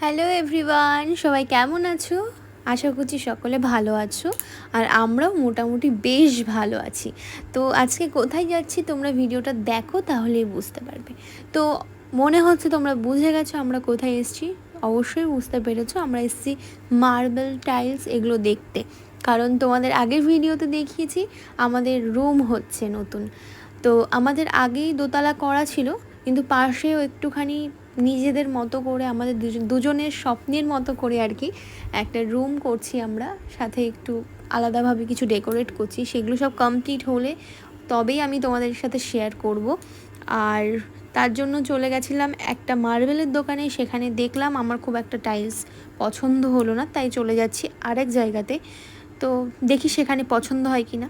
Hello everyone, সবাই কেমন আছো? আশা করছি সকলে ভালো আছো, আর আমরাও মোটামুটি বেশ ভালো আছি। তো আজকে কোথায় যাচ্ছি তোমরা ভিডিওটা দেখো তাহলেই বুঝতে পারবে। তো মনে হচ্ছে তোমরা বুঝে গেছো আমরা কোথায় এসেছি? অবশ্যই বুঝতে পেরেছ, আমরা এসেছি মার্বেল টাইলস এগুলো দেখতে। কারণ তোমাদের আগের ভিডিওতে দেখিয়েছি, আমাদের রুম হচ্ছে নতুন। তো আমাদের আগেই দোতলা করা ছিল, কিন্তু পাশেও একটুখানি নিজেদের মতো করে আমাদের দুজন, দুজনের স্বপ্নের মতো করে আর কি একটা রুম করছি আমরা, সাথে একটু আলাদাভাবে কিছু ডেকোরেট করছি, সেগুলো সব কমপ্লিট হলে তবেই আমি তোমাদের সাথে শেয়ার করব। আর তার জন্য চলে গেছিলাম একটা মার্বেলের দোকানে, সেখানে দেখলাম আমার খুব একটা টাইলস পছন্দ হলো না, তাই চলে যাচ্ছি আরেক জায়গাতে। তো দেখি সেখানে পছন্দ হয় কি না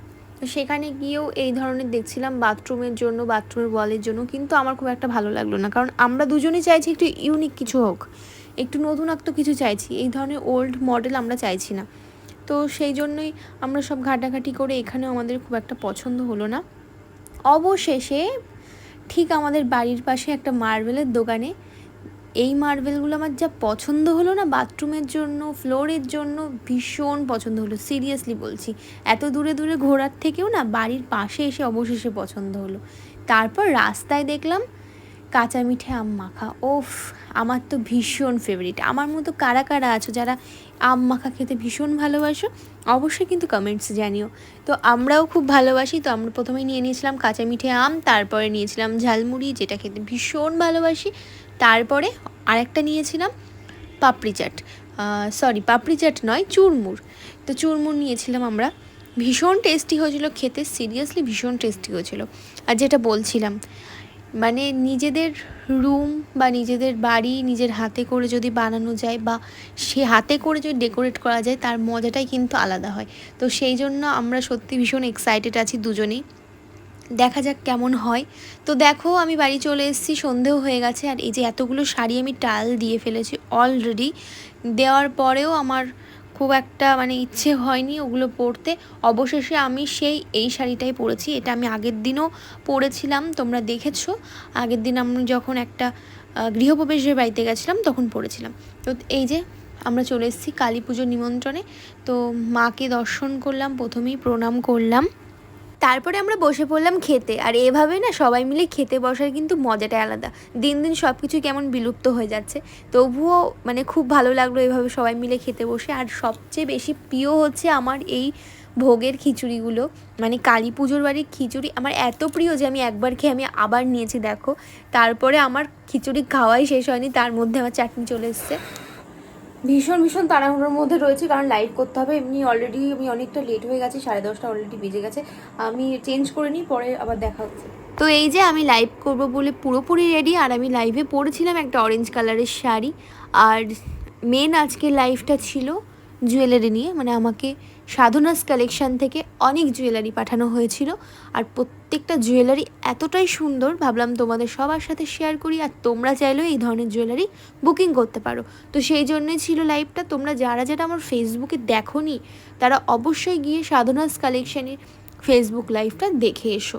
সেখানে গিয়েও এই ধরনের দেখছিলাম বাথরুমের জন্য, বাথরুমের ওয়ালের জন্য, কিন্তু আমার খুব একটা ভালো লাগল না। কারণ আমরা দুজনেই চাইছি একটু ইউনিক কিছু হোক, একটু নতুনত্ব কিছু চাইছি, এই ধরনের ওল্ড মডেল আমরা চাইছি না। তো সেই জন্যই আমরা সব ঘাটাঘাটি করে এখানেও আমাদের খুব একটা পছন্দ হলো না। অবশেষে ঠিক আমাদের বাড়ির পাশে একটা মার্বেলের দোকানে এই মার্বেলগুলো আমার যা পছন্দ হলো না, বাথরুমের জন্য, ফ্লোরের জন্য ভীষণ পছন্দ হলো, সিরিয়াসলি বলছি। এত দূরে দূরে ঘোরার থেকেও না বাড়ির পাশে এসে অবশেষে পছন্দ হলো। তারপর রাস্তায় দেখলাম কাঁচা মিঠে আম মাখা। ওফ, আমার তো ভীষণ ফেভারিট আমার মতো কারা কারা আছো যারা আম মাখা খেতে ভীষণ ভালোবাসো, অবশ্যই কিন্তু কমেন্টস জানিও। তো আমরাও খুব ভালোবাসি, তো আমরা প্রথমে নিয়ে নিয়েছিলাম কাঁচা মিঠে আম, তারপরে নিয়েছিলাম ঝালমুড়ি, যেটা খেতে ভীষণ ভালোবাসি। তারপরে আরেকটা নিয়েছিলাম পাপড়ি চাট। সরি পাপড়ি চাট নয়, চুরমুর। তো চুরমুর নিয়েছিলাম আমরা। ভীষণ টেস্টি হয়েছিল, খেতে সিরিয়াসলি ভীষণ টেস্টি হয়েছিল। আর যেটা বলছিলাম মানে নিজেদের রুম বা নিজেদের বাড়ি নিজের হাতে করে যদি বানানো যায় বা সে হাতে করে যদি ডেকোরেট করা যায়, তার মজাটাই কিন্তু আলাদা হয়। তো সেই জন্য আমরা সত্যি ভীষণ এক্সাইটেড আছি দুজনেই। দেখা যাক কেমন হয়। তো দেখো, আমি বাড়ি চলে এসেছি, সন্ধেও হয়ে গেছে, আর এই যে এতগুলো শাড়ি আমি টাল দিয়ে ফেলেছি অলরেডি দেওয়ার পরেও আমার খুব একটা মানে ইচ্ছে হয়নি ওগুলো পরতে। অবশেষে আমি সেই এই শাড়িটাই পরেছি, এটা আমি আগের দিনও পরেছিলাম, তোমরা দেখেছ। আগের দিন আমি যখন একটা গৃহপ্রবেশের বাড়িতে গেছিলাম, তখন পরেছিলাম। তো এই যে আমরা চলে এসেছি কালী পুজোর নিমন্ত্রণে। তো মাকে দর্শন করলাম, প্রথমেই প্রণাম করলাম। তারপরে আমরা বসে পড়লাম খেতে। আর এভাবে না সবাই মিলে খেতে বসার কিন্তু মজাটাই আলাদা। দিন দিন সব কিছু কেমন বিলুপ্ত হয়ে যাচ্ছে। তবুও মানে খুব ভালো লাগল এভাবে সবাই মিলে খেতে বসে। আর সবচেয়ে বেশি প্রিয় হচ্ছে আমার এই ভোগের খিচুড়িগুলো। মানে কালী পুজোর বাড়ির খিচুড়ি আমার এত প্রিয় যে আমি একবার খেয়ে আমি আবার নিয়েছি, দেখো। তারপরে আমার খিচুড়ি খাওয়াই শেষ হয়নি, তার মধ্যে আমার চাটনি চলে এসছে। ভীষণ ভীষণ তাড়াহুড়োর মধ্যে রয়েছে, কারণ লাইভ করতে হবে। এমনি অলরেডি আমি অনেকটা লেট হয়ে গেছে, সাড়ে দশটা অলরেডি বেজে গেছে। আমি চেঞ্জ করে নিই, পরে আবার দেখা হচ্ছে। তো এই যে আমি লাইভ করব বলে পুরোপুরি রেডি আর আমি লাইভে পড়েছিলাম একটা অরেঞ্জ কালারের শাড়ি। আর মেন আজকে লাইভটা ছিল জুয়েলারি নিয়ে মানে আমাকে সাধনাস কালেকশন থেকে অনেক জুয়েলারি পাঠানো হয়েছিল। আর প্রত্যেকটা জুয়েলারি এতটাই সুন্দর, ভাবলাম তোমাদের সবার সাথে শেয়ার করি, আর তোমরা চাইলেও এই ধরনের জুয়েলারি বুকিং করতে পারো। তো সেই জন্যই ছিল লাইভটা তোমরা যারা যারা আমার ফেসবুকে দেখোনি, তারা অবশ্যই গিয়ে সাধনাস কালেকশানের ফেসবুক লাইভটা দেখে এসো।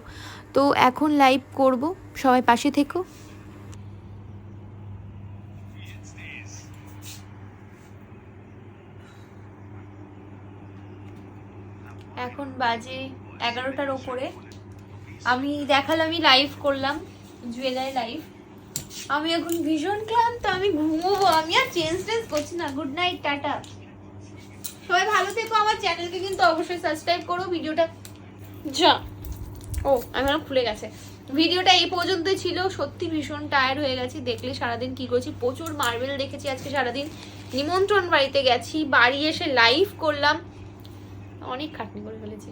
তো এখন লাইভ করব। সবাই পাশে থেকো। এখন বাজে এগারোটার ওপরে। আমি দেখালামই লাইভ করলাম জুয়েলারি লাইভ আমি এখন ভীষণ ক্লান্ত, আমি ঘুমোবো, আমি আর চেঞ্জ টেঞ্জ করছি না। Good night tata. সবাই ভালো থেকো, আমার চ্যানেলকে কিন্তু অবশ্যই সাবস্ক্রাইব করো। ভিডিওটা যা। ও, আমার খুলে গেছে। ভিডিওটা এই পর্যন্তই ছিল। সত্যি ভীষণ টায়ার্ড হয়ে গেছি। দেখলে সারাদিন কি করেছি? প্রচুর মার্বেল দেখেছি আজকে সারাদিন। নিমন্ত্রণ বাড়িতে গেছি। বাড়ি এসে লাইভ করলাম। অনেক খাটনি করে ফেলেছি।